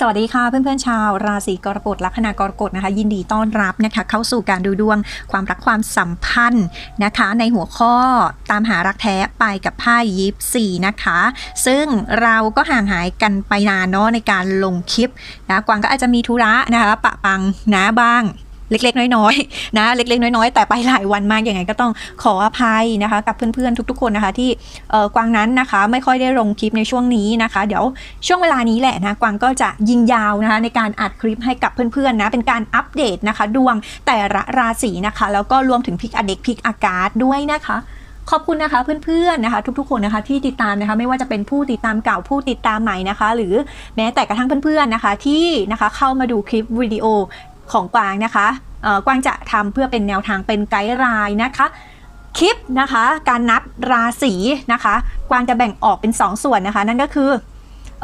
สวัสดีค่ะเพื่อนๆชาวราศีกรกฎลัคนากรกฎนะคะ ยินดีต้อนรับนะคะเข้าสู่การดูดวงความรักความสัมพันธ์นะคะ ในหัวข้อตามหารักแท้ไปกับไพ่ยิปซีนะคะ ซึ่งเราก็ห่างหายกันไปนานเนาะในการลงคลิปนะกวางก็อาจจะมีธุระนะคะปะปังนะบ้าง เล็กๆ น้อยๆนะเล็กๆ น้อยๆ แต่ไปหลายวันมากอย่างไงก็ต้องขออภัยนะคะกับเพื่อนๆทุก ๆ คนนะคะที่กวางนั้นนะคะไม่ค่อยได้ลงคลิปในช่วงนี้นะคะ เดี๋ยวช่วงเวลานี้แหละนะกวางก็จะยิงยาวนะคะในการอัดคลิปให้กับเพื่อนๆนะเป็นการอัปเดตนะคะ ดวงแต่ละราศีนะคะ แล้วก็รวมถึงพิกอเด็กพิกอากาศด้วยนะคะขอบคุณนะคะเพื่อนๆนะคะทุกๆคนนะคะที่ติดตามนะคะไม่ว่าจะเป็นผู้ติดตามเก่าผู้ติดตามใหม่นะคะ หรือแม้แต่กระทั่งเพื่อนๆนะคะที่นะคะเข้ามาดูคลิปวิดีโอ ของกวางนะคะกวางจะทำเพื่อเป็นแนวทางเป็นไกด์ไลน์นะคะ คลิปนะคะการนับราศีนะคะ กวางจะแบ่งออกเป็น 2 ส่วนนะคะ นั่นก็คือ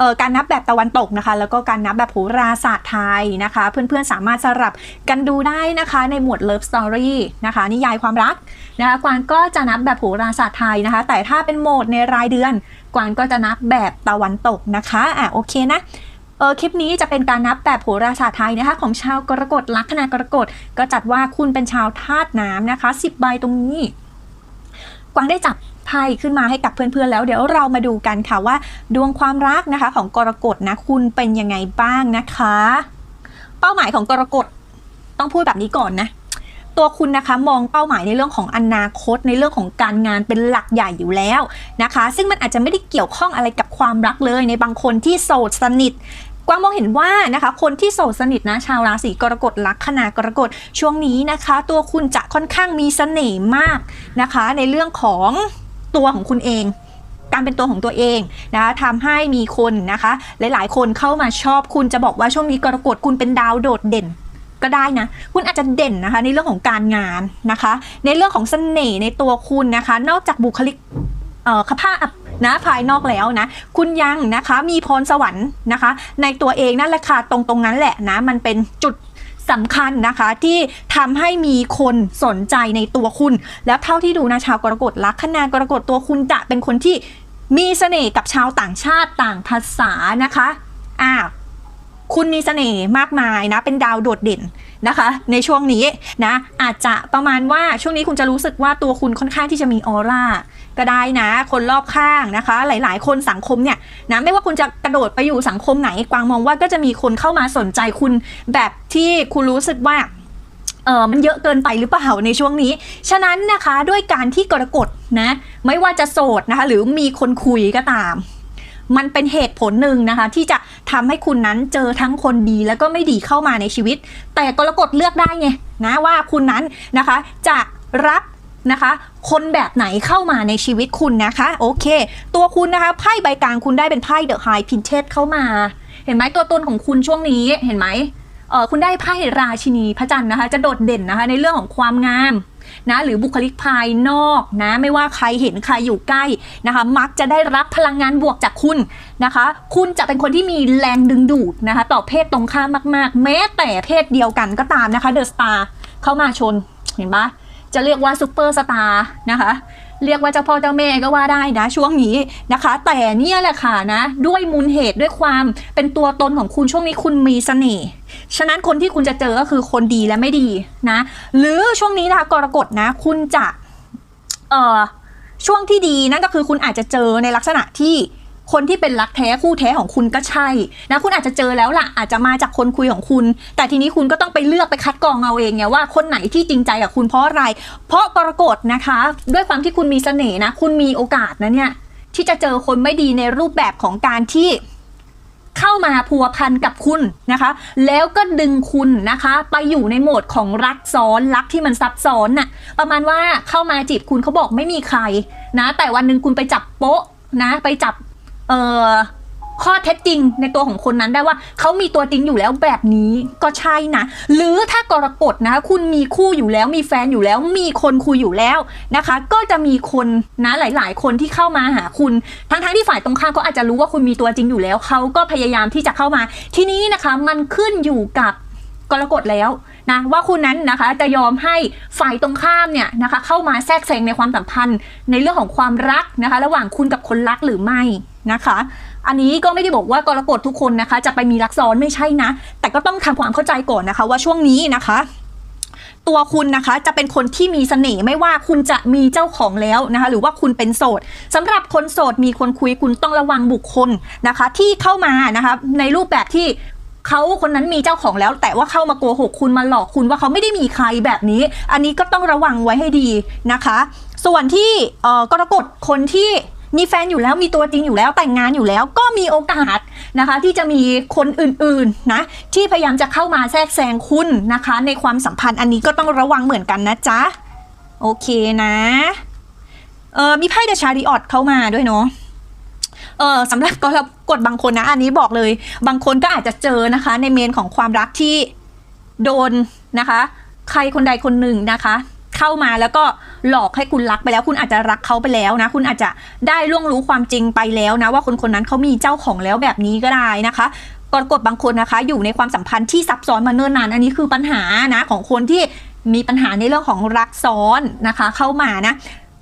อการนับแบบตะวันตกนะคะ แล้วก็การนับแบบโหราศาสตร์ไทยนะคะ เพื่อนๆสามารถสลับกันดูได้นะคะในหมวด Love Story นะคะ นิยายความรักนะคะกวางก็จะนับแบบโหราศาสตร์ไทยนะคะ แต่ถ้าเป็นโหมดในรายเดือน กวางก็จะนับแบบตะวันตกนะคะอะโอเคนะ ออคลิปนี้จะเป็นการนับแบบโหราศาสตร์ไทยนะคะของชาวกรกฎลัคนากรกฎก็จัดว่าคุณเป็นชาวธาตุน้ำนะคะ 10 ใบตรงนี้ กวางได้จับไพ่ขึ้นมาให้กับเพื่อนๆแล้วเดี๋ยวเรามาดูกันค่ะว่า ดวงความรักนะคะของกรกฎนะคุณเป็นยังไงบ้างนะคะ เป้าหมายของกรกฎต้องพูดแบบนี้ก่อนนะตัวคุณนะคะมองเป้าหมายในเรื่องของอนาคตในเรื่องของการงานเป็นหลักใหญ่อยู่แล้วนะคะ ซึ่งมันอาจจะไม่ได้เกี่ยวข้องอะไรกับความรักเลยในบางคนที่โสดสนิท กวางมองเห็นว่านะคะ คนที่โสดสนิทนะชาวราศีกรกฎลัคนากรกฎช่วงนี้นะคะ ตัวคุณจะค่อนข้างมีเสน่ห์มากนะคะ ในเรื่องของตัวของคุณเองการเป็นตัวของตัวเองนะคะทำให้มีคนนะคะ หลายๆ คนเข้ามาชอบคุณจะบอกว่าช่วงนี้กรกฎคุณเป็นดาวโดดเด่นก็ได้นะ คุณอาจจะเด่นนะคะในเรื่องของการงานนะคะ ในเรื่องของเสน่ห์ในตัวคุณนะคะ นอกจากบุคลิกเอ่อภาพ นะภายนอกแล้วนะ คุณยังนะคะมีพรสวรรค์นะคะ ในตัวเองนั่นแหละค่ะตรงตรงนั้นแหละนะมันเป็นจุดสำคัญนะคะที่ทำให้มีคนสนใจในตัวคุณ แล้วเท่าที่ดูนะชาวกรกฎลัคนากรกฎตัวคุณจะเป็นคนที่มีเสน่ห์กับชาวต่างชาติต่างภาษานะคะอ้าว คุณมีเสน่ห์มากมายนะ เป็นดาวโดดเด่นนะคะ ในช่วงนี้นะ อาจจะประมาณว่าช่วงนี้คุณจะรู้สึกว่าตัวคุณค่อนข้างที่จะมีออร่าก็ได้นะ คนรอบข้างนะคะ หลาย ๆ คนสังคมเนี่ยนะไม่ว่าคุณจะกระโดดไปอยู่สังคมไหนกวางมองว่าก็จะมีคนเข้ามาสนใจคุณแบบที่คุณรู้สึกว่าเออมันเยอะเกินไปหรือเปล่าในช่วงนี้ ฉะนั้นนะคะด้วยการที่กรกฎนะ ไม่ว่าจะโสดนะคะ หรือมีคนคุยก็ตาม มันเป็นเหตุผลหนึ่งนะคะ ที่จะทำให้คุณนั้นเจอทั้งคนดีแล้วก็ไม่ดีเข้ามาในชีวิต แต่กรกฎเลือกได้ไงนะว่าคุณนั้นนะคะจะรับนะคะ คนแบบไหนเข้ามาในชีวิตคุณนะคะ โอเค ตัวคุณนะคะไพ่ใบกลางคุณได้เป็นไพ่เดอะไฮพินเทสเข้ามา เห็นไหมตัวตนของคุณช่วงนี้เห็นไหมเออคุณได้ไพ่ราชินีพระจันทร์นะคะ จะโดดเด่นนะคะ ในเรื่องของความงาม นะหรือบุคลิกภายนอกนะไม่ว่าใครเห็นใครอยู่ใกล้นะคะ มักจะได้รับพลังงานบวกจากคุณนะคะ คุณจะเป็นคนที่มีแรงดึงดูดนะคะ ต่อเพศตรงข้ามมาก ๆ แม้แต่เพศเดียวกันก็ตามนะคะเดอะสตาร์เข้ามาชนเห็นปะจะเรียกว่าซูเปอร์สตาร์นะคะ เรียกว่าเจ้าพ่อเจ้าแม่ก็ว่าได้นะ ช่วงนี้นะคะ แต่เนี่ยแหละค่ะนะ ด้วยมูลเหตุด้วยความเป็นตัวตนของคุณช่วงนี้คุณมีเสน่ห์ฉะนั้นคนที่คุณจะเจอก็คือคนดีและไม่ดีนะ หรือช่วงนี้นะคะกรกฎนะ คุณจะเอ่อช่วงที่ดีนั่นก็คือคุณอาจจะเจอในลักษณะที่ คนที่เป็นรักแท้คู่แท้ของคุณก็ใช่นะคุณอาจจะเจอแล้วล่ะอาจจะมาจากคนคุยของคุณ แต่ทีนี้คุณก็ต้องไปเลือกไปคัดกรองเอาเองไงว่าคนไหนที่จริงใจกับคุณเพราะอะไร เพราะกรกฎนะคะ ด้วยความที่คุณมีเสน่ห์นะ คุณมีโอกาสนะเนี่ยที่จะเจอคนไม่ดีในรูปแบบของการที่เข้ามาพัวพันกับคุณนะคะ แล้วก็ดึงคุณนะคะ ไปอยู่ในโหมดของรักซ้อนรักที่มันซับซ้อนน่ะประมาณว่าเข้ามาจีบคุณเขาบอกไม่มีใครนะ แต่วันหนึ่งคุณไปจับโป๊ะนะ ไปจับ เอ่อข้อเท็จจริงในตัวของคนนั้นได้ว่าเขามีตัวจริงอยู่แล้วแบบนี้ก็ใช่นะ หรือถ้ากรกฎนะคุณมีคู่อยู่แล้วมีแฟนอยู่แล้วมีคนคุยอยู่แล้วนะคะ ก็จะมีคนนะหลาย ๆ คนที่เข้ามาหาคุณ ทั้งๆที่ฝ่ายตรงข้ามเขาอาจจะรู้ว่าคุณมีตัวจริงอยู่แล้วเขาก็พยายามที่จะเข้ามา ทีนี้นะคะมันขึ้นอยู่กับกรกฎแล้ว นะว่าคุณนั้นนะคะจะยอมให้ฝ่ายตรงข้ามเนี่ยนะคะเข้ามาแทรกแซงในความสัมพันธ์ ในเรื่องของความรักนะคะ ระหว่างคุณกับคนรักหรือไม่นะคะ อันนี้ก็ไม่ได้บอกว่ากรกฎทุกคนนะคะ จะไปมีรักซ้อนไม่ใช่นะ แต่ก็ต้องทำความเข้าใจก่อนนะคะ ว่าช่วงนี้นะคะตัวคุณนะคะจะเป็นคนที่มีเสน่ห์ไม่ว่าคุณจะมีเจ้าของแล้วนะคะ หรือว่าคุณเป็นโสดสำหรับคนโสดมีคนคุยคุณต้องระวังบุคคลนะคะ ที่เข้ามานะคะในรูปแบบที่ เขาคนนั้นมีเจ้าของแล้ว แต่ว่าเข้ามาโกหกคุณมาหลอกคุณว่าเขาไม่ได้มีใครแบบนี้ อันนี้ก็ต้องระวังไว้ให้ดีนะคะ ส่วนที่เอ่อกรกฎคนที่มีแฟนอยู่แล้วมีตัวจริงอยู่แล้วแต่งงานอยู่แล้วก็มีโอกาสนะคะ ที่จะมีคนอื่นๆนะที่พยายามจะเข้ามาแทรกแซงคุณนะคะ ในความสัมพันธ์อันนี้ก็ต้องระวังเหมือนกันนะจ๊ะ โอเคนะเออมีไพ่เดชาริออดเข้ามาด้วยเนาะ เออสำหรับกรกฎบางคนนะ อันนี้บอกเลย บางคนก็อาจจะเจอนะคะ ในเมนของความรักที่โดนนะคะ ใครคนใดคนหนึ่งนะคะ เข้ามาแล้วก็หลอกให้คุณรักไปแล้ว คุณอาจจะรักเขาไปแล้วนะ คุณอาจจะได้ล่วงรู้ความจริงไปแล้วนะ ว่าคนคนนั้นเขามีเจ้าของแล้วแบบนี้ก็ได้นะคะกรกฎบางคนนะคะ อยู่ในความสัมพันธ์ที่ซับซ้อนมาเนิ่นนาน อันนี้คือปัญหานะของคนที่มีปัญหาในเรื่องของรักซ้อนนะคะ เข้ามานะ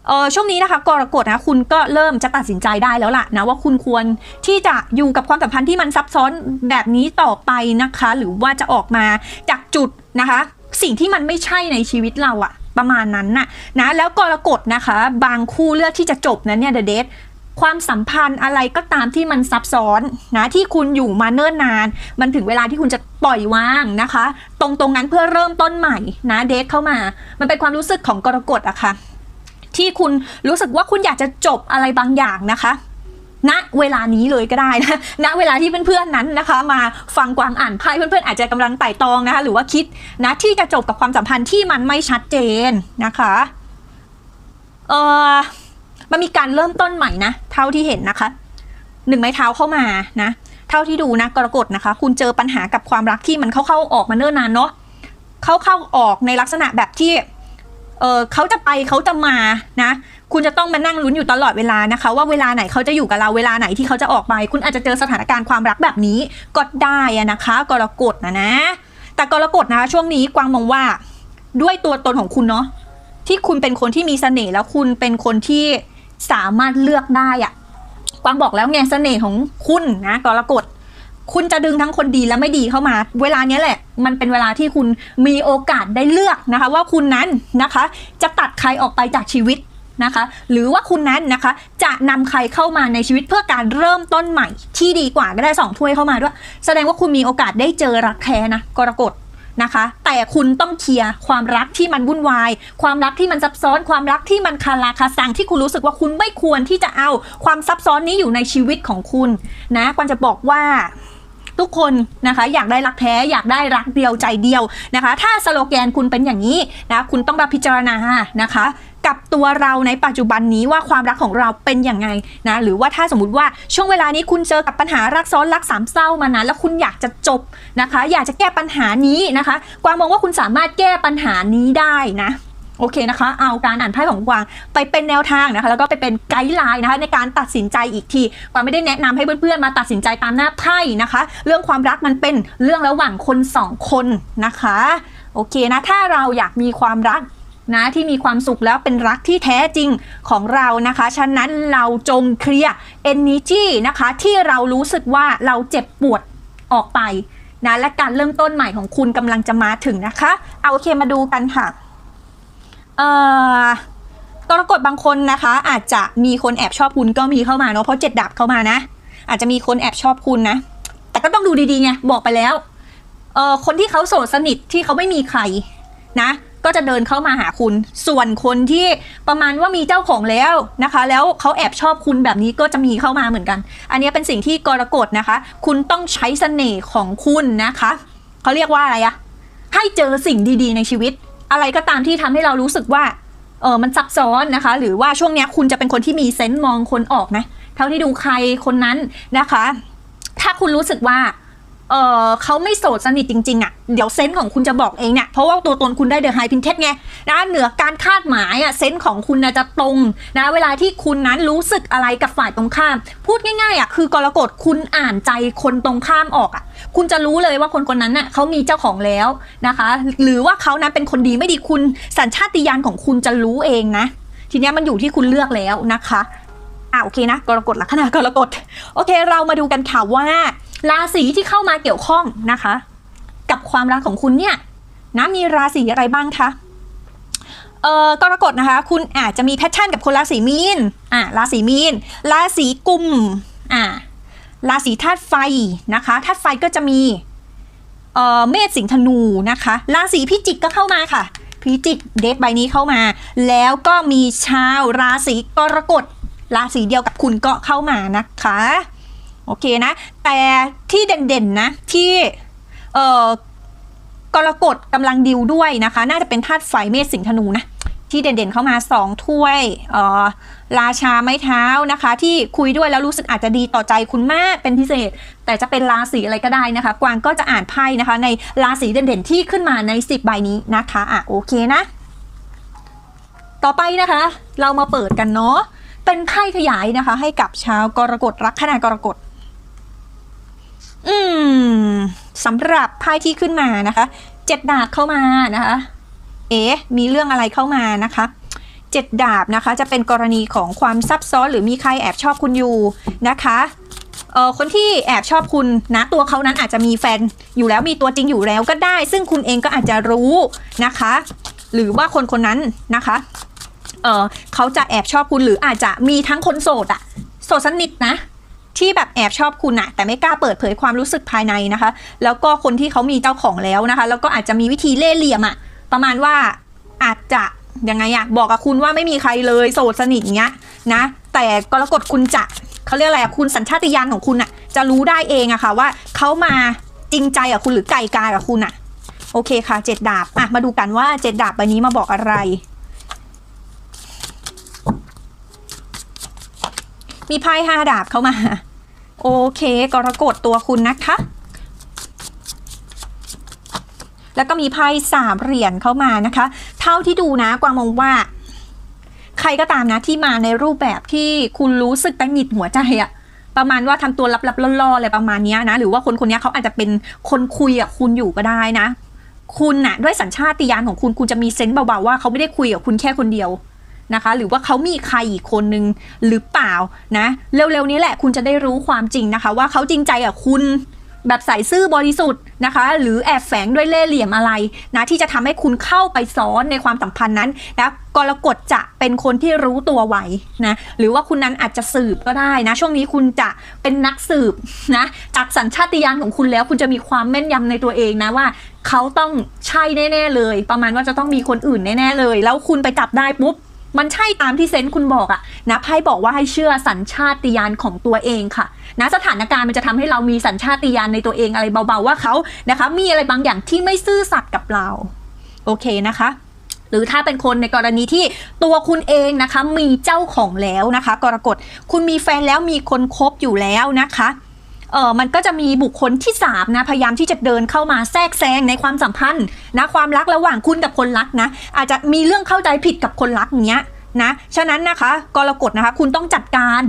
เออช่วงนี้นะคะกรกฎนะคุณก็เริ่มจะตัดสินใจได้แล้วล่ะนะว่าคุณควรที่จะอยู่กับความสัมพันธ์ที่มันซับซ้อนแบบนี้ต่อไปนะคะ หรือว่าจะออกมาจากจุดนะคะ สิ่งที่มันไม่ใช่ในชีวิตเราอะประมาณนั้นน่ะนะแล้วกรกฎนะคะ บางคู่เลือกที่จะจบนะเนี่ยเดเดทความสัมพันธ์อะไรก็ตามที่มันซับซ้อนนะที่คุณอยู่มาเนิ่นนาน มันถึงเวลาที่คุณจะปล่อยวางนะคะ ตรงตรงนั้นเพื่อเริ่มต้นใหม่นะเดทเข้ามา มันเป็นความรู้สึกของกรกฎอะค่ะ ที่คุณรู้สึกว่าคุณอยากจะจบอะไรบางอย่างนะคะณเวลานี้เลยก็ได้นะณเวลาที่เพื่อนๆนั้นนะคะ มาฟังกวางอ่านไพ่เพื่อนๆอาจจะกำลังไต่ตองนะคะ หรือว่าคิดนะที่จะจบกับความสัมพันธ์ที่มันไม่ชัดเจนนะคะเออมันมีการเริ่มต้นใหม่นะเท่าที่เห็นนะคะหนึ่งไม้เท้าเข้ามานะ เท่าที่ดูนะกรกฎนะคะ คุณเจอปัญหากับความรักที่มันเข้าๆออกมาเนิ่นนานเนาะเข้าเข้าออกในลักษณะแบบที่ เออเขาจะไปเขาจะมานะ คุณจะต้องมานั่งลุ้นอยู่ตลอดเวลานะคะ ว่าเวลาไหนเขาจะอยู่กับเราเวลาไหนที่เขาจะออกไป คุณอาจจะเจอสถานการณ์ความรักแบบนี้ก็ได้นะคะ กรกฎนะนะ แต่กรกฎนะคะช่วงนี้กวางมองว่าด้วยตัวตนของคุณเนาะที่คุณเป็นคนที่มีเสน่ห์แล้วคุณเป็นคนที่สามารถเลือกได้อะกวางบอกแล้วไงเสน่ห์ของคุณนะกรกฎคุณจะดึงทั้งคนดีและไม่ดีเข้ามา เวลาเนี้ยแหละ มันเป็นเวลาที่คุณมีโอกาสได้เลือกนะคะ ว่าคุณนั้นนะคะจะตัดใครออกไปจากชีวิตนะคะหรือว่าคุณนั้นนะคะจะนำใครเข้ามาในชีวิตเพื่อการเริ่มต้นใหม่ที่ดีกว่าก็ได้สองถ้วยเข้ามาด้วย แสดงว่าคุณมีโอกาสได้เจอรักแท้นะกรกฎนะคะ แต่คุณต้องเคลียร์ความรักที่มันวุ่นวาย ความรักที่มันซับซ้อน ความรักที่มันคาราคาซังที่คุณรู้สึกว่าคุณไม่ควรที่จะเอาความซับซ้อนนี้อยู่ในชีวิตของคุณนะกวางจะบอกว่า ทุกคนนะคะอยากได้รักแท้อยากได้รักเดียวใจเดียวนะคะ ถ้าสโลแกนคุณเป็นอย่างนี้นะคุณต้องมาพิจารณานะคะกับตัวเราในปัจจุบันนี้ว่าความรักของเราเป็นอย่างไงนะหรือว่าถ้าสมมติว่าช่วงเวลานี้คุณเจอกับปัญหารักซ้อนรักสามเศร้ามานานแล้วคุณอยากจะจบนะคะ อยากจะแก้ปัญหานี้นะคะ กวางมองว่าคุณสามารถแก้ปัญหานี้ได้นะ โอเคนะคะ เอาการอ่านไพ่ของกวางไปเป็นแนวทางนะคะ แล้วก็ไปเป็นไกด์ไลน์นะคะในการตัดสินใจอีกทีกวางไม่ได้แนะนำให้เพื่อนๆมาตัดสินใจตามหน้าไพ่นะคะ เรื่องความรักมันเป็นเรื่องระหว่างคนสองคนนะคะ โอเคนะ ถ้าเราอยากมีความรักนะที่มีความสุขแล้วเป็นรักที่แท้จริงของเรานะคะ ฉะนั้นเราจงเคลียร์ energy นะคะ ที่เรารู้สึกว่าเราเจ็บปวดออกไปนะและการเริ่มต้นใหม่ของคุณกำลังจะมาถึงนะคะ เอาโอเคมาดูกันค่ะ กรกฎบางคนนะคะ อาจจะมีคนแอบชอบคุณก็มีเข้ามาเนาะเพราะเจ็ดดาบเข้ามานะ อาจจะมีคนแอบชอบคุณนะ แต่ก็ต้องดูดีๆไงบอกไปแล้วเออคนที่เขาโสดสนิทที่เขาไม่มีใครนะ ก็จะเดินเข้ามาหาคุณ ส่วนคนที่ประมาณว่ามีเจ้าของแล้วนะคะ แล้วเขาแอบชอบคุณแบบนี้ก็จะมีเข้ามาเหมือนกัน อันนี้เป็นสิ่งที่กรกฎนะคะ คุณต้องใช้เสน่ห์ของคุณนะคะเขาเรียกว่าอะไรอะให้เจอสิ่งดีๆในชีวิต อะไรก็ตามที่ทำให้เรารู้สึกว่าเออมันซับซ้อนนะคะ หรือว่าช่วงนี้คุณจะเป็นคนที่มีเซนส์มองคนออกนะเท่าที่ดูใครคนนั้นนะคะ ถ้าคุณรู้สึกว่า เออเขาไม่โสดสนิทจริงๆอะ่ะเดี๋ยวเซนส์ของคุณจะบอกเองเนี่ยเพราะว่าตัวตนคุณได้เดอะไฮพินเทสไงนะเหนือการคาดหมายอะ่ะเซนส์ของคุณนะจะตรงนะเวลาที่คุณนั้นรู้สึกอะไรกับฝ่ายตรงข้าม พูดง่ายๆอะ่ะคือกรกฎคุณอ่านใจคนตรงข้ามออกอะคุณจะรู้เลยว่าคนคนนั้นน่ะเขามีเจ้าของแล้วนะคะ หรือว่าเขานั้นเป็นคนดีไม่ดีคุณสัญชาติญาณของคุณจะรู้เองนะ ทีนี้มันอยู่ที่คุณเลือกแล้วนะคะอะโอเคนะกรกฎลัคนากรกฎโอเค เรามาดูกันค่ะว่า ราศีที่เข้ามาเกี่ยวข้องนะคะ กับความรักของคุณเนี่ยนะมีราศีอะไรบ้างคะเอ่อกรกฎนะคะ คุณอาจจะมีแพชชั่นกับคนราศีมีนอะราศีมีนราศีกุมอะราศีธาตุไฟนะคะธาตุไฟก็จะมีเอ่อเมษสิงห์ธนูนะคะราศีพิจิกก็เข้ามาค่ะ พิจิกเดทใบนี้เข้ามา แล้วก็มีชาวราศีกรกฎราศีเดียวกับคุณก็เข้ามานะคะ โอเคนะ แต่ที่เด่นๆนะที่เอ่อกรกฎกำลังดิวด้วยนะคะ น่าจะเป็นธาตุไฟเมษสิงธนูนะที่เด่นๆเข้ามา 2 ถ้วยเออราชาไม้เท้านะคะ ที่คุยด้วยแล้วรู้สึกอาจจะดีต่อใจคุณมากเป็นพิเศษ แต่จะเป็นราศีอะไรก็ได้นะคะ กวางก็จะอ่านไพ่นะคะ ในราศีเด่นๆที่ขึ้นมาใน 10 ใบนี้นะคะอะโอเคนะ ต่อไปนะคะ เรามาเปิดกันเนาะเป็นไพ่ขยายนะคะ ให้กับชาวกรกฎรักขณากรกฎ อืมสำหรับไพ่ที่ขึ้นมานะคะเจ็ดดาบเข้ามานะคะ เอ๊ะมีเรื่องอะไรเข้ามานะคะเจ็ดดาบนะคะ จะเป็นกรณีของความซับซ้อนหรือมีใครแอบชอบคุณอยู่นะคะเออคนที่แอบชอบคุณนะตัวเขานั้นอาจจะมีแฟนอยู่แล้วมีตัวจริงอยู่แล้วก็ได้ ซึ่งคุณเองก็อาจจะรู้นะคะ หรือว่าคนคนนั้นนะคะเออเขาจะแอบชอบคุณหรืออาจจะมีทั้งคนโสดอะโสดสนิทนะ ที่แบบแอบชอบคุณอะแต่ไม่กล้าเปิดเผยความรู้สึกภายในนะคะ แล้วก็คนที่เขามีเจ้าของแล้วนะคะ แล้วก็อาจจะมีวิธีเล่ห์เหลี่ยมอะประมาณว่าอาจจะยังไงอะบอกกับคุณว่าไม่มีใครเลยโสดสนิทเงี้ยนะแต่กรกฎคุณจะเขาเรียกอะไรอะคุณสัญชาติญาณของคุณอะจะรู้ได้เองอะค่ะว่าเขามาจริงใจกับคุณหรือไก่กากับคุณอะโอเคค่ะเจ็ดดาบอะมาดูกันว่าเจ็ดดาบใบนี้มาบอกอะไร มีไพ่ห้าดาบเข้ามา โอเคกรกฎตัวคุณนะคะ แล้วก็มีไพ่สามเหรียญเข้ามานะคะ เท่าที่ดูนะกวางมองว่า ใครก็ตามนะที่มาในรูปแบบที่คุณรู้สึกตังหงิดหัวใจอะประมาณว่าทำตัวลับๆล่อๆอะไรประมาณนี้นะ หรือว่าคนคนนี้เขาอาจจะเป็นคนคุยกับคุณอยู่ก็ได้นะ คุณน่ะด้วยสัญชาติญาณของคุณคุณจะมีเซนส์เบาๆว่าเขาไม่ได้คุยกับคุณแค่คนเดียว นะคะ หรือว่าเขามีใครอีกคนนึงหรือเปล่านะเร็วๆนี้แหละคุณจะได้รู้ความจริงนะคะ ว่าเขาจริงใจกับคุณแบบใส่ซื่อบริสุทธิ์นะคะ หรือแอบแฝงด้วยเล่ห์เหลี่ยมอะไรนะที่จะทำให้คุณเข้าไปซ้อนในความสัมพันธ์นั้นนะกรกฎจะเป็นคนที่รู้ตัวไวนะหรือว่าคุณนั้นอาจจะสืบก็ได้นะช่วงนี้คุณจะเป็นนักสืบนะจากสัญชาตญาณของคุณแล้วคุณจะมีความแม่นยำในตัวเองนะว่าเขาต้องใช่แน่ ๆ เลย ประมาณว่าจะต้องมีคนอื่นแน่ๆเลย แล้วคุณไปจับได้ปุ๊บ มันใช่ตามที่เซนส์คุณบอกอะนะไพ่บอกว่าให้เชื่อสัญชาติญาณของตัวเองค่ะนะสถานการณ์มันจะทำให้เรามีสัญชาติญาณในตัวเองอะไรเบาๆว่าเขานะคะมีอะไรบางอย่างที่ไม่ซื่อสัตย์กับเรา โอเคนะคะหรือถ้าเป็นคนในกรณีที่ตัวคุณเองนะคะมีเจ้าของแล้วนะคะ กรกฎคุณมีแฟนแล้วมีคนคบอยู่แล้วนะคะ เออมันก็จะมีบุคคลที่3นะพยายามที่จะเดินเข้ามาแทรกแซงในความสัมพันธ์นะความรักระหว่างคุณกับคนรักนะ อาจจะมีเรื่องเข้าใจผิดกับคนรักอย่างเงี้ยนะฉะนั้นนะคะกรกฎนะคะ คุณต้องจัดการ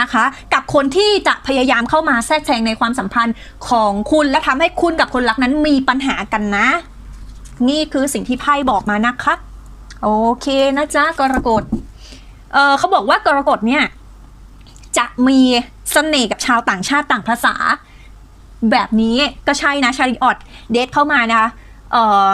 นะคะ กับคนที่จะพยายามเข้ามาแทรกแซงในความสัมพันธ์ของคุณและทำให้คุณกับคนรักนั้นมีปัญหากันนะ นี่คือสิ่งที่ไพ่บอกมานะคะ โอเคนะจ๊ะกรกฎเออเขาบอกว่ากรกฎเนี่ย จะมีเสน่ห์กับชาวต่างชาติต่างภาษา แบบนี้ก็ใช่นะชาริออตเดทเข้ามานะคะเออ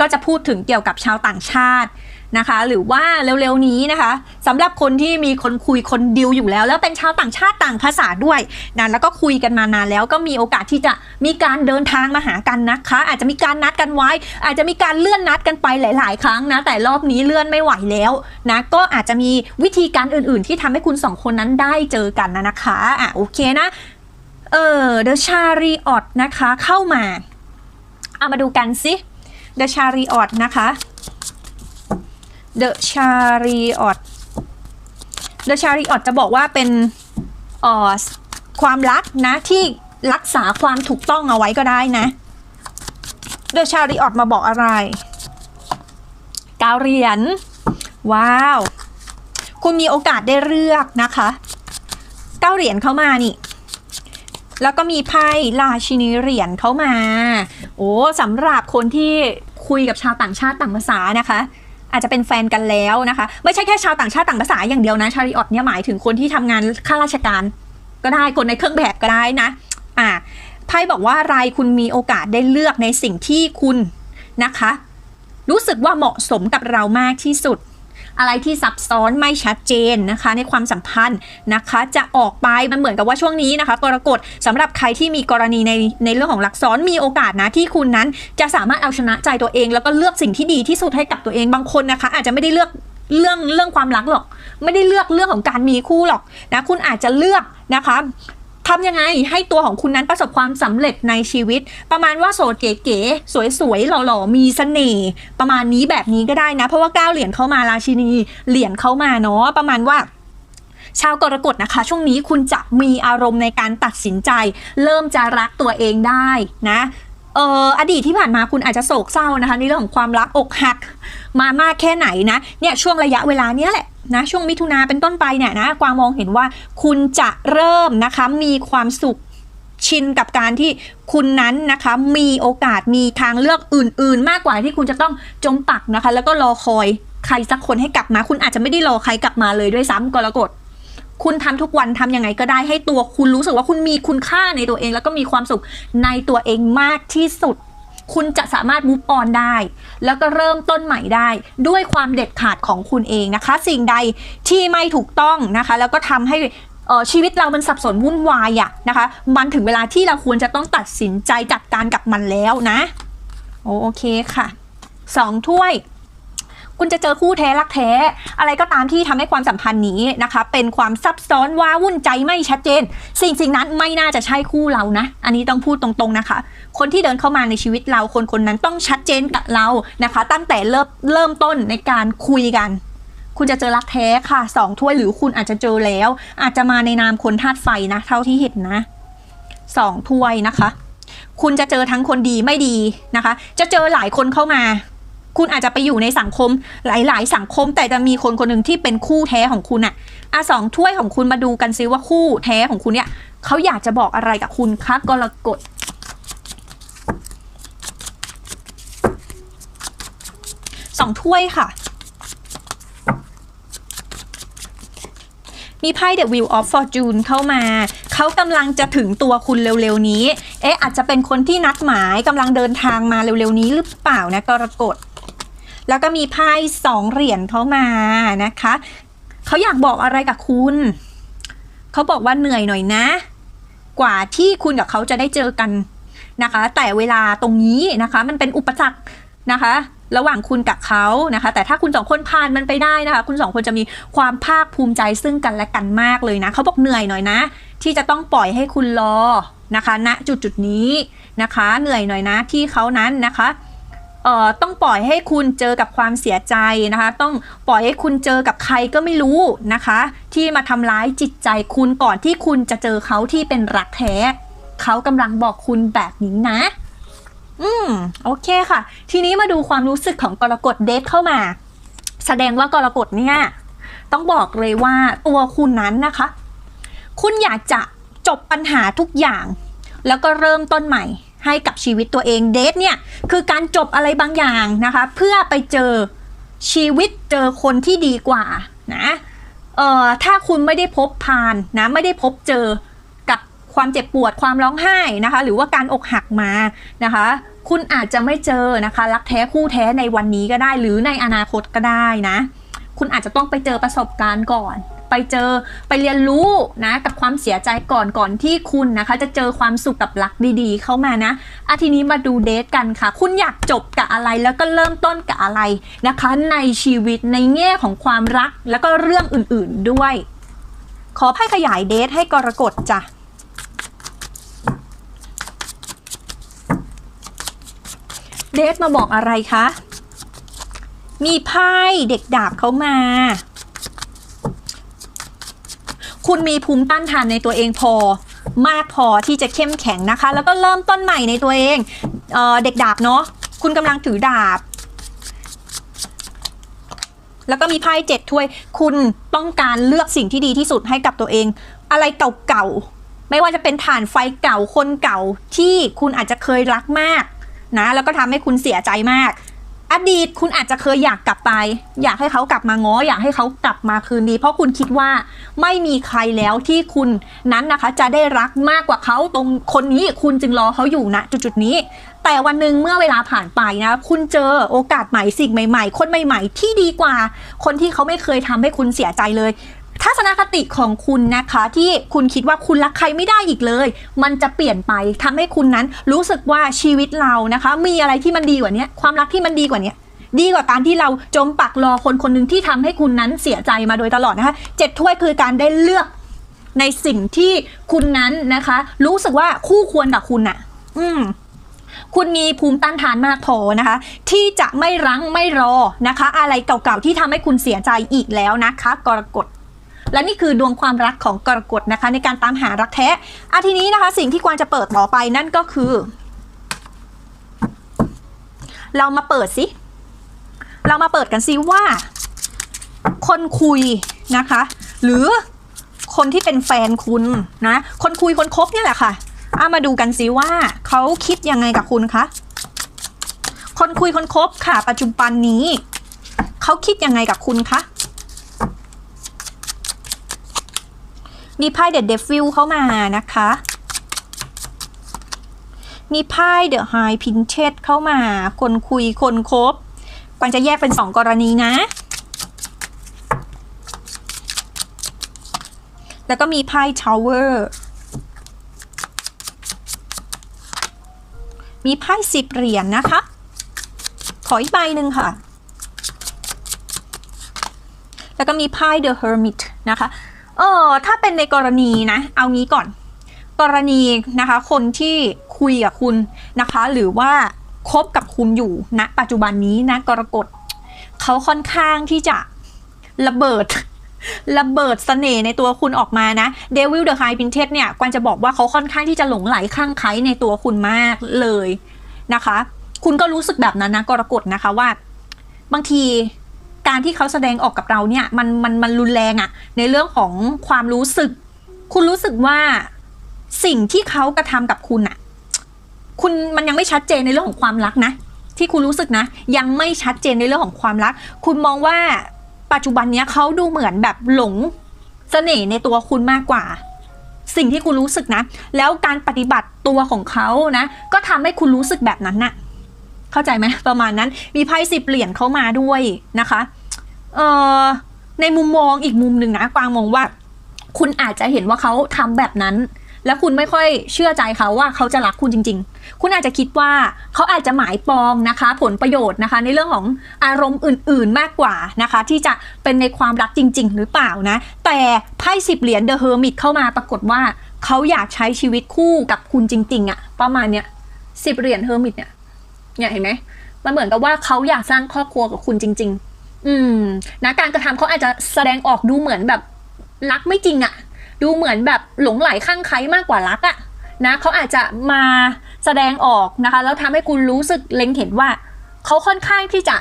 ก็จะพูดถึงเกี่ยวกับชาวต่างชาติ นะคะ หรือว่าเร็วๆนี้นะคะสำหรับคนที่มีคนคุยคนดิวอยู่แล้ว แล้วเป็นชาวต่างชาติต่างภาษาด้วยนะแล้วก็คุยกันมานานแล้วก็มีโอกาสที่จะมีการเดินทางมาหากันนะคะ อาจจะมีการนัดกันไว้ อาจจะมีการเลื่อนนัดกันไปหลาย ๆ ครั้งนะแต่รอบนี้เลื่อนไม่ไหวแล้วนะก็อาจจะมีวิธีการอื่น ๆ ที่ทำให้คุณสองคนนั้นได้เจอกันนะนะคะอะโอเคนะเออเดอะชารีออดนะคะเข้ามาเอามาดูกันสิเดอะชารีออดนะคะ เดอะชารีออดเดอะชารีออดจะบอกว่าเป็นออความรักนะที่รักษาความถูกต้องเอาไว้ก็ได้นะเดอะชารีออดมาบอกอะไรเกาเหรียญว้าว คุณมีโอกาสได้เลือกนะคะเก้าเหรียญเข้ามานี่ แล้วก็มีไพ่ราชินีเหรียญเข้ามา โอ้สำหรับคนที่คุยกับชาวต่างชาติต่างภาษานะคะ อาจจะเป็นแฟนกันแล้วนะคะ ไม่ใช่แค่ชาวต่างชาติต่างภาษาอย่างเดียวนะชาริออตเนี่ยหมายถึงคนที่ทำงานข้าราชการก็ได้คนในเครื่องแบบก็ได้นะอ่าไพ่บอกว่ารายคุณมีโอกาสได้เลือกในสิ่งที่คุณนะคะ รู้สึกว่าเหมาะสมกับเรามากที่สุด อะไรที่ซับซ้อนไม่ชัดเจนนะคะ ในความสัมพันธ์นะคะจะออกไปมันเหมือนกับว่าช่วงนี้นะคะกรกฎสำหรับใครที่มีกรณีในในเรื่องของหลักซ้อนมีโอกาสนะที่คุณนั้นจะสามารถเอาชนะใจตัวเอง แล้วก็เลือกสิ่งที่ดีที่สุดให้กับตัวเองบางคนนะคะ อาจจะไม่ได้เลือกเรื่องเรื่องความรักหรอก ไม่ได้เลือกเรื่องของการมีคู่หรอกนะคุณอาจจะเลือกนะคะ ทำยังไงให้ตัวของคุณนั้นประสบความสำเร็จในชีวิต ประมาณว่าโสดเก๋ๆสวยๆหล่อๆมีเสน่ห์ประมาณนี้แบบนี้ก็ได้นะ เพราะว่าก้าวเหรียญเข้ามาราชินีเหรียญเข้ามาเนาะประมาณว่าชาวกรกฎนะคะ ช่วงนี้คุณจะมีอารมณ์ในการตัดสินใจ เริ่มจะรักตัวเองได้นะเอออดีตที่ผ่านมาคุณอาจจะโศกเศร้านะคะในเรื่องของความรักอกหักมามากแค่ไหนนะเนี่ยช่วงระยะเวลาเนี้ยแหละ นะช่วงมิถุนาเป็นต้นไปเนี่ยนะกวางมองเห็นว่าคุณจะเริ่มนะคะมีความสุขชินกับการที่คุณนั้นนะคะมีโอกาสมีทางเลือกอื่น ๆ มากกว่าที่คุณจะต้องจมปักนะคะ แล้วก็รอคอยใครสักคนให้กลับมา คุณอาจจะไม่ได้รอใครกลับมาเลยด้วยซ้ำกรกฎคุณทำทุกวันทำยังไงก็ได้ให้ตัวคุณรู้สึกว่าคุณมีคุณค่าในตัวเอง แล้วก็มีความสุขในตัวเองมากที่สุด คุณจะสามารถมูฟออนได้ แล้วก็เริ่มต้นใหม่ได้ ด้วยความเด็ดขาดของคุณเองนะคะ สิ่งใดที่ไม่ถูกต้องนะคะ แล้วก็ทำให้ชีวิตเรามันสับสนวุ่นวายอะนะคะ มันถึงเวลาที่เราควรจะต้องตัดสินใจจัดการกับมันแล้วนะ โอเคค่ะสองถ้วย คุณจะเจอคู่แท้รักแท้ อะไรก็ตามที่ทำให้ความสัมพันธ์นี้นะคะ เป็นความซับซ้อนว้าวุ่นใจไม่ชัดเจน สิ่งสิ่งนั้นไม่น่าจะใช่คู่เรานะ อันนี้ต้องพูดตรงๆนะคะ คนที่เดินเข้ามาในชีวิตเราคนคนนั้นต้องชัดเจนกับเรานะคะ ตั้งแต่เริ่มเริ่มต้นในการคุยกันคุณจะเจอรักแท้ค่ะสองถ้วยหรือคุณอาจจะเจอแล้ว อาจจะมาในนามคนธาตุไฟนะ เท่าที่เห็นนะสองถ้วยนะคะ คุณจะเจอทั้งคนดีไม่ดีนะคะ จะเจอหลายคนเข้ามา คุณอาจจะไปอยู่ในสังคมหลาย ๆ สังคม แต่จะมีคนคนหนึ่งที่เป็นคู่แท้ของคุณอะอะสองถ้วยของคุณมาดูกันซิว่าคู่แท้ของคุณเนี่ยเขาอยากจะบอกอะไรกับคุณคะกรกฎสองถ้วยค่ะ มีไพ่ The Wheel of Fortune เข้ามา เขากำลังจะถึงตัวคุณเร็วๆนี้ เอ๊ะอาจจะเป็นคนที่นัดหมายกำลังเดินทางมาเร็วๆนี้หรือเปล่านะกรกฎ แล้วก็มีไพ่สองเหรียญเข้ามานะคะเขาอยากบอกอะไรกับคุณเขาบอกว่าเหนื่อยหน่อยนะ กว่าที่คุณกับเขาจะได้เจอกันนะคะ แต่เวลาตรงนี้นะคะ มันเป็นอุปสรรคนะคะ ระหว่างคุณกับเขานะคะ แต่ถ้าคุณสองคนผ่านมันไปได้นะคะ คุณสองคนจะมีความภาคภูมิใจซึ่งกันและกันมากเลยนะเขาบอกเหนื่อยหน่อยนะ ที่จะต้องปล่อยให้คุณรอนะคะณจุดจุดนี้นะคะ เหนื่อยหน่อยนะที่เขานั้นนะคะ เอ่อต้องปล่อยให้คุณเจอกับความเสียใจนะคะ ต้องปล่อยให้คุณเจอกับใครก็ไม่รู้นะคะ ที่มาทำร้ายจิตใจคุณก่อนที่คุณจะเจอเขาที่เป็นรักแท้ เขากำลังบอกคุณแบบนี้นะ อืมโอเคค่ะ ทีนี้มาดูความรู้สึกของกรกฎเดทเข้ามา แสดงว่ากรกฎเนี่ยต้องบอกเลยว่าตัวคุณนั้นนะคะ คุณอยากจะจบปัญหาทุกอย่าง แล้วก็เริ่มต้นใหม่ ให้กับชีวิตตัวเองเดทเนี่ยคือการจบอะไรบางอย่างนะคะ เพื่อไปเจอชีวิตเจอคนที่ดีกว่านะเอ่อถ้าคุณไม่ได้พบผ่านนะไม่ได้พบเจอกับความเจ็บปวดความร้องไห้นะคะ หรือว่าการอกหักมานะคะ คุณอาจจะไม่เจอนะคะ รักแท้คู่แท้ในวันนี้ก็ได้ หรือในอนาคตก็ได้นะ คุณอาจจะต้องไปเจอประสบการณ์ก่อน ไปเจอไปเรียนรู้นะกับความเสียใจก่อนก่อนที่คุณนะคะ จะเจอความสุขกับรักดีๆ เข้ามานะอาทีนี้มาดูเดทกันค่ะ คุณอยากจบกับอะไรแล้วก็เริ่มต้นกับอะไรนะคะ ในชีวิตในแง่ของความรักแล้วก็เรื่องอื่นๆด้วย ขอไพ่ขยายเดทให้กรกฎจ้ะเดทมาบอกอะไรคะ มีไพ่เด็กดาบเขามา คุณมีภูมิต้านทานในตัวเองพอ มากพอที่จะเข้มแข็งนะคะ แล้วก็เริ่มต้นใหม่ในตัวเองเออเด็กดาบเนาะคุณกำลังถือดาบ แล้วก็มีไพ่เจ็ดถ้วย คุณต้องการเลือกสิ่งที่ดีที่สุดให้กับตัวเอง อะไรเก่าๆ ไม่ว่าจะเป็นฐานไฟเก่าคนเก่าที่คุณอาจจะเคยรักมากนะ แล้วก็ทำให้คุณเสียใจมาก อดีตคุณอาจจะเคยอยากกลับไป อยากให้เขากลับมาง้ออยากให้เขากลับมาคืนดี เพราะคุณคิดว่าไม่มีใครแล้วที่คุณนั้นนะคะ จะได้รักมากกว่าเขาตรงคนนี้คุณจึงรอเขาอยู่นะจุดๆนี้ แต่วันหนึ่งเมื่อเวลาผ่านไปนะคุณเจอโอกาสใหม่สิ่งใหม่ ๆ คนใหม่ ๆ ที่ดีกว่า คนที่เขาไม่เคยทำให้คุณเสียใจเลย ทัศนคติของคุณนะคะที่คุณคิดว่าคุณรักใครไม่ได้อีกเลย มันจะเปลี่ยนไปทำให้คุณนั้นรู้สึกว่าชีวิตเรานะคะ มีอะไรที่มันดีกว่านี้ความรักที่มันดีกว่านี้ดีกว่าการที่เราจมปักรอคนคนหนึ่งที่ทำให้คุณนั้นเสียใจมาโดยตลอดนะคะเจ็ดถ้วยคือการได้เลือกในสิ่งที่คุณนั้นนะคะ รู้สึกว่าคู่ควรกับคุณน่ะอืมคุณมีภูมิต้านทานมากพอนะคะ ที่จะไม่รั้งไม่รอนะคะ อะไรเก่าๆที่ทำให้คุณเสียใจอีกแล้วนะคะ กรกฎ และนี่คือดวงความรักของกรกฎนะคะ ในการตามหารักแท้อาทีนี้นะคะ สิ่งที่กวางจะเปิดต่อไปนั่นก็คือ เรามาเปิดสิ เรามาเปิดกันซิว่า คนคุยนะคะ หรือคนที่เป็นแฟนคุณนะ คนคุยคนคบเนี่ยแหละค่ะเอามาดูกันซิว่าเขาคิดยังไงกับคุณคะคนคุยคนคบค่ะ ปัจจุบันนี้เขาคิดยังไงกับคุณคะ มีไพ่เด e ดเดฟิลเข้ามานะคะ มีไพ่เดอะไฮพินเทสเข้ามา คนคุยคนคบกวางจะแยกเป็นสองกรณีนะ แล้วก็มีไพ่ทาวเวอร์ มีไพ่สิบเหรียญนนะคะ ขออีกใบหนึ่งค่ะ แล้วก็มีไพ่ The Hermit นะคะ เออถ้าเป็นในกรณีนะ เอางี้ก่อน กรณีนะคะ คนที่คุยกับคุณนะคะ หรือว่าคบกับคุณอยู่ณนะปัจจุบันนี้นะกรกฎเขาค่อนข้างที่จะระเบิดระเบิดเสน่ห์ในตัวคุณออกมานะ Devil the High Princess เนี่ยกวางจะบอกว่าเขาค่อนข้างที่จะหลงไหลข้างไคล้ในตัวคุณมากเลยนะคะ คุณก็รู้สึกแบบนั้นนะกรกฎนะคะว่า บางที การที่เขาแสดงออกกับเราเนี่ยมันมันมันรุนแรงอะในเรื่องของความรู้สึก คุณรู้สึกว่าสิ่งที่เขากระทำกับคุณอะคุณมันยังไม่ชัดเจนในเรื่องของความรักนะ ที่คุณรู้สึกนะ ยังไม่ชัดเจนในเรื่องของความรัก คุณมองว่าปัจจุบันเนี้ยเขาดูเหมือนแบบหลงเสน่ห์ในตัวคุณมากกว่า สิ่งที่คุณรู้สึกนะ แล้วการปฏิบัติตัวของเขานะ ก็ทำให้คุณรู้สึกแบบนั้นน่ะเข้าใจไหมประมาณนั้นมีไพ่สิบเหรียญเข้ามาด้วยนะคะ เออในมุมมองอีกมุมหนึ่งนะกวางมองว่า คุณอาจจะเห็นว่าเขาทำแบบนั้น แล้วคุณไม่ค่อยเชื่อใจเขาว่าเขาจะรักคุณจริง ๆ คุณอาจจะคิดว่าเขาอาจจะหมายปองนะคะ ผลประโยชน์นะคะ ในเรื่องของอารมณ์อื่น ๆมากกว่านะคะ ที่จะเป็นในความรักจริง ๆ หรือเปล่านะ แต่ไพ่สิบเหรียญเดอะเฮอร์มิตเข้ามาปรากฏว่าเขาอยากใช้ชีวิตคู่กับคุณจริง ๆอะประมาณเนี้ยสิบเหรียญเฮอร์มิตเนี่ยเนี่ยเห็นไหมมันเหมือนกับว่าเขาอยากสร้างครอบครัวกับคุณจริง ๆ อืมนะการกระทำเขาอาจจะแสดงออกดูเหมือนแบบรักไม่จริงอะดูเหมือนแบบหลงไหลข้างใครมากกว่ารักอะนะเขาอาจจะมาแสดงออกนะคะ แล้วทำให้คุณรู้สึกเล็งเห็นว่าเขาค่อนข้างที่จะ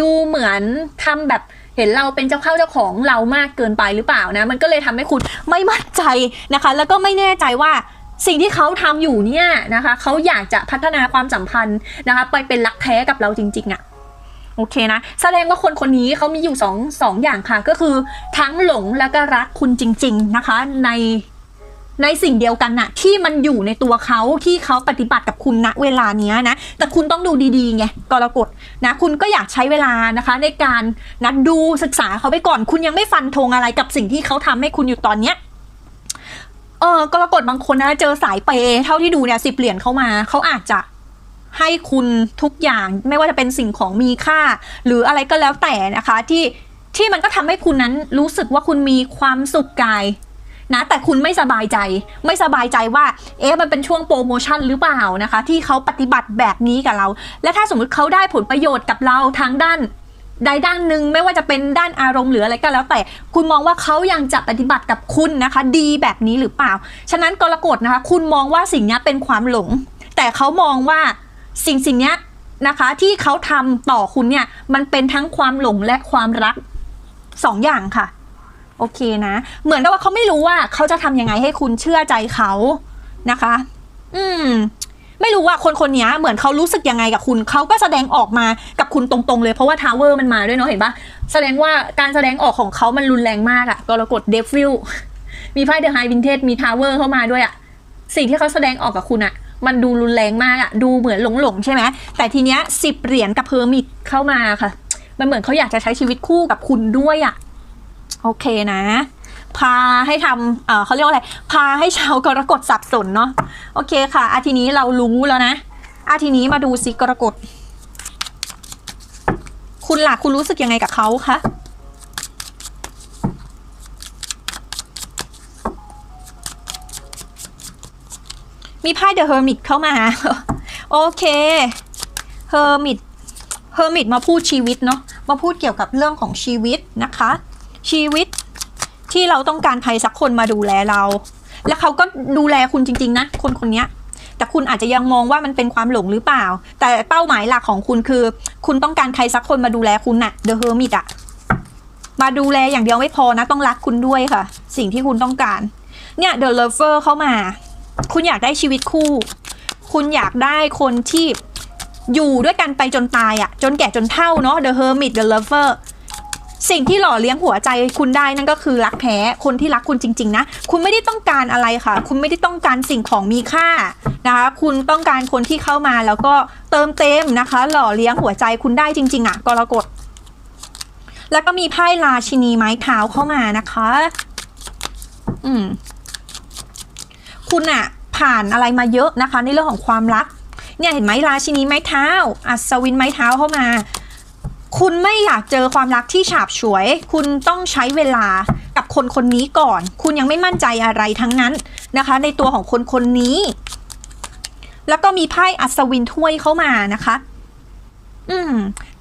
ดูเหมือนทำแบบเห็นเราเป็นเจ้าเข้าเจ้าของเรามากเกินไปหรือเปล่านะมันก็เลยทำให้คุณไม่มั่นใจนะคะ แล้วก็ไม่แน่ใจว่าสิ่งที่เขาทำอยู่เนี่ยนะคะเขาอยากจะพัฒนาความสัมพันธ์นะคะ ไปเป็นรักแท้กับเราจริงๆอะ่ะ โอเคนะ แสดงว่าคนคนนี้เขามีอยู่สองสองอย่างค่ะ ก็คือทั้งหลงแล้วก็รักคุณจริง ๆ นะคะ ในในสิ่งเดียวกันน่ะ ที่มันอยู่ในตัวเขาที่เขาปฏิบัติกับคุณณเวลาเนี้ยนะ แต่คุณต้องดูดีๆไงกรกฎนะ คุณก็อยากใช้เวลานะคะ ในการนัดดูศึกษาเขาไปก่อน คุณยังไม่ฟันธงอะไรกับสิ่งที่เขาทำให้คุณอยู่ตอนเนี้ยเออกรกฎบางคนนะเจอสายเปเท่าที่ดูเนี่ยสิบเหรียญเข้ามาเขาอาจจะ ให้คุณทุกอย่างไม่ว่าจะเป็นสิ่งของมีค่า หรืออะไรก็แล้วแต่นะคะที่ที่มันก็ทำให้คุณนั้นรู้สึกว่าคุณมีความสุขกายนะแต่คุณไม่สบายใจไม่สบายใจว่าเอ๊ะมันเป็นช่วงโปรโมชั่นหรือเปล่านะคะ ที่เขาปฏิบัติแบบนี้กับเรา และถ้าสมมติเขาได้ผลประโยชน์กับเราทางด้านใดด้านหนึ่งไม่ว่าจะเป็นด้านอารมณ์หรืออะไรก็แล้ว แต่คุณมองว่าเขายังจะปฏิบัติกับคุณนะคะ ดีแบบนี้หรือเปล่า ฉะนั้นกรกฎนะคะ คุณมองว่าสิ่งนี้เป็นความหลง แต่เขามองว่า สิ่งสิ่งเนี้ยนะคะที่เขาทำต่อคุณเนี่ยมันเป็นทั้งความหลงและความรักสองอย่างค่ะ โอเคนะ เหมือนกับว่าเขาไม่รู้ว่าเขาจะทำยังไงให้คุณเชื่อใจเขานะคะ อืม ไม่รู้รู้ว่าคนคนนี้เหมือนเขารู้สึกยังไงกับคุณเขาก็แสดงออกมากับคุณตรงๆ เลยเพราะว่าทาวเวอร์มันมาด้วยเนาะเห็นปะแสดงว่าการแสดงออกของเขามันรุนแรงมากอะกรกฎเดฟิลมีไพ่เดอะไฮวินเทจมีทาวเวอร์เข้ามาด้วยอะสิ่งที่เขาแสดงออกกับคุณอะ มันดูรุนแรงมากอะดูเหมือนหลงๆใช่ไหมแต่ทีเนี้ยสิบเหรียญกับเพอร์มิตเข้ามาค่ะ มันเหมือนเขาอยากจะใช้ชีวิตคู่กับคุณด้วยอะโอเคนะ พาให้ทำเอ่อเขาเรียกว่าอะไร พาให้ชาวกรกฎสับสนเนาะโอเคค่ะอาทีนี้เรารู้แล้วนะอาทีนี้มาดูสิกรกฎคุณหล่ะคุณรู้สึกยังไงกับเขาคะ มีไพ่เดอะเฮอร์มิตเข้ามา โอเคเฮอร์มิตเฮอร์มิตมาพูดชีวิตเนาะมาพูดเกี่ยวกับเรื่องของชีวิตนะคะ ชีวิตที่เราต้องการใครสักคนมาดูแลเรา แล้วเขาก็ดูแลคุณจริง ๆ นะ คนคนนี้แต่คุณอาจจะยังมองว่ามันเป็นความหลงหรือเปล่า แต่เป้าหมายหลักของคุณคือ คุณต้องการใครสักคนมาดูแลคุณน่ะ The Hermit อะมาดูแลอย่างเดียวไม่พอนะ ต้องรักคุณด้วยค่ะ สิ่งที่คุณต้องการ เนี่ย The Lover เข้ามา คุณอยากได้ชีวิตคู่ คุณอยากได้คนที่อยู่ด้วยกันไปจนตายอะจนแก่จนเฒ่าเนาะ The Hermit The Lover สิ่งที่หล่อเลี้ยงหัวใจคุณได้นั่นก็คือรักแท้คนที่รักคุณจริง ๆ นะ คุณไม่ได้ต้องการอะไรค่ะ คุณไม่ได้ต้องการสิ่งของมีค่านะคะ คุณต้องการคนที่เข้ามาแล้วก็เติมเต็มนะคะ หล่อเลี้ยงหัวใจคุณได้จริง ๆอะกรกฎแล้วก็มีไพ่ราชินีไม้เท้าเข้ามานะคะ อืม คุณอะผ่านอะไรมาเยอะนะคะ ในเรื่องของความรัก เนี่ยเห็นไหมราชินีไม้เท้า อัศวินไม้เท้าเข้ามา คุณไม่อยากเจอความรักที่ฉาบฉวย คุณต้องใช้เวลากับคนคนนี้ก่อน คุณยังไม่มั่นใจอะไรทั้งนั้นนะคะ ในตัวของคนคนนี้ แล้วก็มีไพ่อัศวินถ้วยเข้ามานะคะ อืม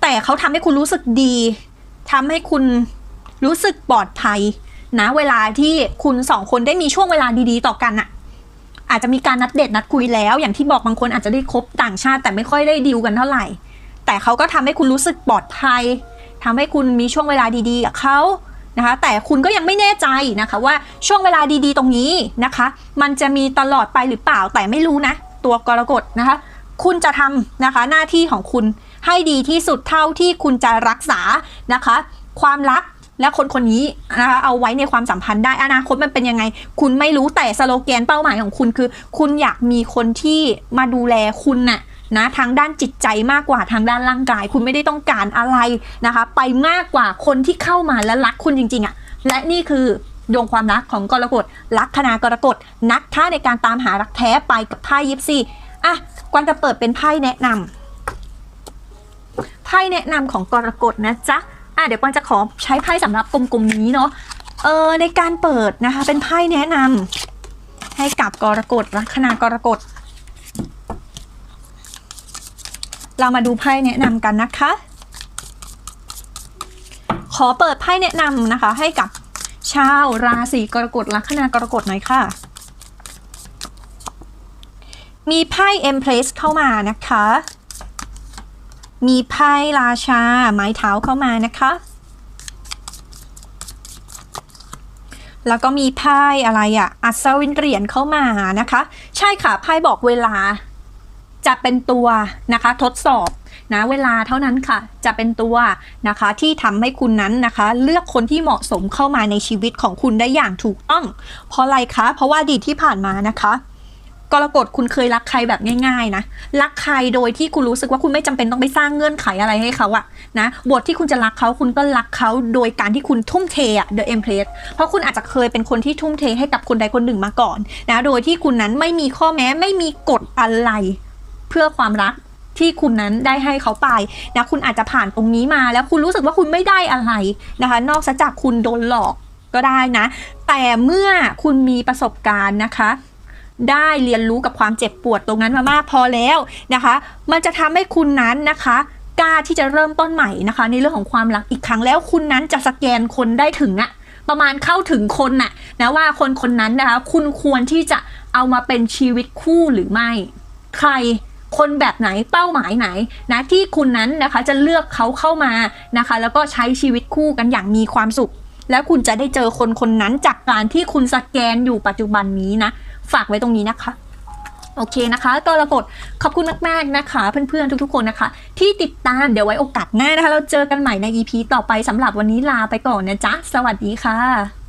แต่เขาทำให้คุณรู้สึกดีทำให้คุณรู้สึกปลอดภัยนะ เวลาที่คุณสองคนได้มีช่วงเวลาดีๆ ต่อกันอะ อาจจะมีการนัดเดทนัดคุยแล้ว อย่างที่บอกบางคนอาจจะได้คบต่างชาติ แต่ไม่ค่อยได้ดีลกันเท่าไหร่ แต่เขาก็ทำให้คุณรู้สึกปลอดภัยทำให้คุณมีช่วงเวลาดีๆกับเขานะคะ แต่คุณก็ยังไม่แน่ใจนะคะว่าช่วงเวลาดีๆตรงนี้นะคะ มันจะมีตลอดไปหรือเปล่าแต่ไม่รู้นะ ตัวกรกฎนะคะ คุณจะทำนะคะหน้าที่ของคุณให้ดีที่สุดเท่าที่คุณจะรักษานะคะ ความรัก และคนคนนี้นะคะเอาไว้ในความสัมพันธ์ได้อนาคตมันเป็นยังไง คุณไม่รู้แต่สโลแกนเป้าหมายของคุณคือ คุณอยากมีคนที่มาดูแลคุณน่ะนะทางด้านจิตใจมากกว่าทางด้านร่างกาย คุณไม่ได้ต้องการอะไรนะคะ ไปมากกว่าคนที่เข้ามาและรักคุณจริงๆอะ่ะ และนี่คือดวงความรักของกรกฎลัคนากรกฎนักท่าในการตามหารักแท้ไปกับไพ่ยิปซีอะกวนจะเปิดเป็นไพ่แนะนำไพ่แนะนำของกรกฎนะจ๊ะ อะเดี๋ยวกวนจะขอใช้ไพ่สำหรับกลมๆนี้เนาะเออในการเปิดนะคะ เป็นไพ่แนะนำให้กับกรกฎลัคนากรกฎเรามาดูไพ่แนะนำกันนะคะ ขอเปิดไพ่แนะนำนะคะ ให้กับชาวราศีกรกฎลัคนากรกฎหน่อยค่ะ มีไพ่ Empress เข้ามานะคะ มีไพ่ราชา ไม้เท้าเข้ามานะคะ แล้วก็มีไพ่อะไรอะอัศวินเหรียญเข้ามานะคะ ใช่ค่ะไพ่บอกเวลา จะเป็นตัวนะคะ ทดสอบนะเวลาเท่านั้นค่ะ จะเป็นตัวนะคะที่ทำให้คุณนั้นนะคะ เลือกคนที่เหมาะสมเข้ามาในชีวิตของคุณได้อย่างถูกต้อง เพราะอะไรคะ เพราะว่าดีที่ผ่านมานะคะ กรกฎคุณเคยรักใครแบบง่ายๆนะรักใครโดยที่คุณรู้สึกว่าคุณไม่จำเป็นต้องไปสร้างเงื่อนไขอะไรให้เขาอะนะบทที่คุณจะรักเขาคุณก็รักเขาโดยการที่คุณทุ่มเทอะ The Empress เพราะคุณอาจจะเคยเป็นคนที่ทุ่มเทให้กับคนใดคนหนึ่งมาก่อนนะโดยที่คุณนั้นไม่มีข้อแม้ไม่มีกฎอะไร เพื่อความรักที่คุณนั้นได้ให้เขาไปนะคุณอาจจะผ่านตรงนี้มา แล้วคุณรู้สึกว่าคุณไม่ได้อะไรนะคะ นอกจากคุณโดนหลอกก็ได้นะ แต่เมื่อคุณมีประสบการณ์นะคะ ได้เรียนรู้กับความเจ็บปวดตรงนั้นมามากพอแล้วนะคะ มันจะทำให้คุณนั้นนะคะกล้าที่จะเริ่มต้นใหม่นะคะ ในเรื่องของความรักอีกครั้งแล้วคุณนั้นจะสแกนคนได้ถึงอะประมาณเข้าถึงคนน่ะนะว่าคนคนนั้นนะคะ คุณควรที่จะเอามาเป็นชีวิตคู่หรือไม่ ใครคนแบบไหนเป้าหมายไหนนะที่คุณนั้นนะคะจะเลือกเขาเข้ามานะคะ แล้วก็ใช้ชีวิตคู่กันอย่างมีความสุข แล้วคุณจะได้เจอคนคนนั้นจากการที่คุณสแกนอยู่ปัจจุบันนี้นะ ฝากไว้ตรงนี้นะคะ โอเคนะคะกรกฎขอบคุณมาก ๆ นะคะ เพื่อน ๆ ทุก ๆ คนนะคะ ที่ติดตามเดี๋ยวไว้โอกาสหน้านะคะ เราเจอกันใหม่ใน EP ต่อไปสำหรับวันนี้ลาไปก่อนนะจ๊ะ สวัสดีค่ะ